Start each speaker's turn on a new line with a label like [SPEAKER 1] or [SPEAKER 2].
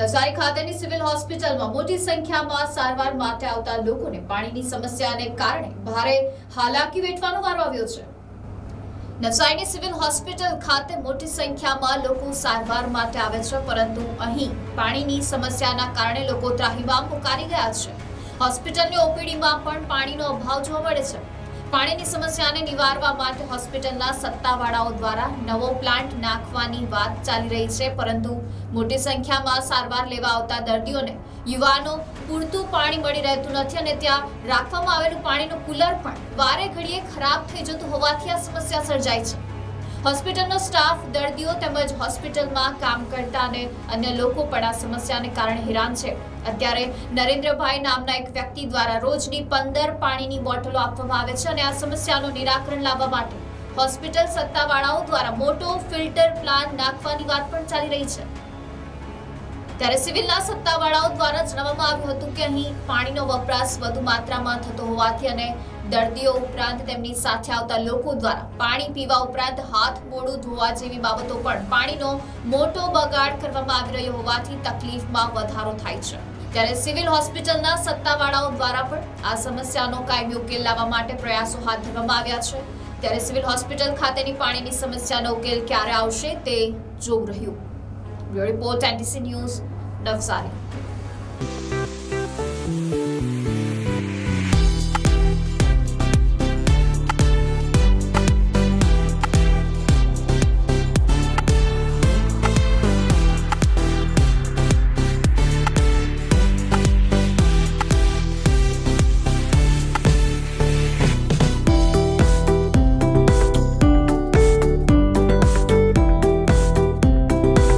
[SPEAKER 1] નવસારી ખાતેની સિવિલ હોસ્પિટલમાં મોટી સંખ્યામાં સારવાર માટે આવતા લોકોને પાણીની સમસ્યાને કારણે ભારે હાલાકી વેઠવાનો વારો આવ્યો છે. નવસારીની સિવિલ હોસ્પિટલ ખાતે મોટી સંખ્યામાં લોકો સારવાર માટે આવે છે, પરંતુ અહીં પાણીની સમસ્યાના કારણે લોકો ત્રાહિમામ પુકારી ગયા છે. હોસ્પિટલની ઓપીડીમાં પણ પાણીનો અભાવ જોવા મળે છે. પાણીની સમસ્યાને નિવારવા માટે હોસ્પિટલના સત્તાવાળાઓ દ્વારા નવો પ્લાન્ટ નાખવાની વાત ચાલી રહી છે, પરંતુ મોટી સંખ્યામાં સારવાર લેવા આવતા દર્દીઓને યુવાનો પૂરતું પાણી મળી રહેતું નથી અને ત્યાં રાખવામાં આવેલું પાણીનું કુલર પણ વારે ઘડીએ ખરાબ થઈ જતું હોવાથી આ સમસ્યા સર્જાય છે. હોસ્પિટલનો સ્ટાફ, દર્દીઓ તેમજ હોસ્પિટલમાં કામ કરતા અને અન્ય લોકો પણ આ સમસ્યાને કારણે હેરાન છે. અત્યારે નરેન્દ્રભાઈ નામના એક વ્યક્તિ દ્વારા રોજની પંદર પાણીની બોટલો આપવામાં આવે છે અને આ સમસ્યાનું નિરાકરણ લાવવા માટે હોસ્પિટલ સત્તાવાળાઓ દ્વારા મોટો ફિલ્ટર પ્લાન નાખવાની વાત પણ ચાલી રહી છે. ત્યારે સિવિલના સત્તાવાળાઓ દ્વારા જણાવવામાં આવ્યું હતું કે અહીં પાણીનો વપરાશ વધુ માત્રામાં થતો હોવાથી અને દર્દીઓ ઉપરાંત તેમની સાથે આવતા લોકો દ્વારા પાણી પીવા ઉપરાંત હાથ મોડું ધોવા જેવી બાબતો પણ પાણીનો મોટો બગાડ કરવામાં આવી રહ્યો હોવાથી તકલીફમાં વધારો થાય છે. ત્યારે સિવિલ હોસ્પિટલના સત્તાવાળાઓ દ્વારા પણ આ સમસ્યાનો કાયમી ઉકેલ લાવવા માટે પ્રયાસો હાથ ધરવામાં આવ્યા છે. ત્યારે સિવિલ હોસ્પિટલ ખાતેની પાણીની સમસ્યાનો ઉકેલ ક્યારે આવશે તે જોવું રહ્યું. Your report, NTC News, Navsari.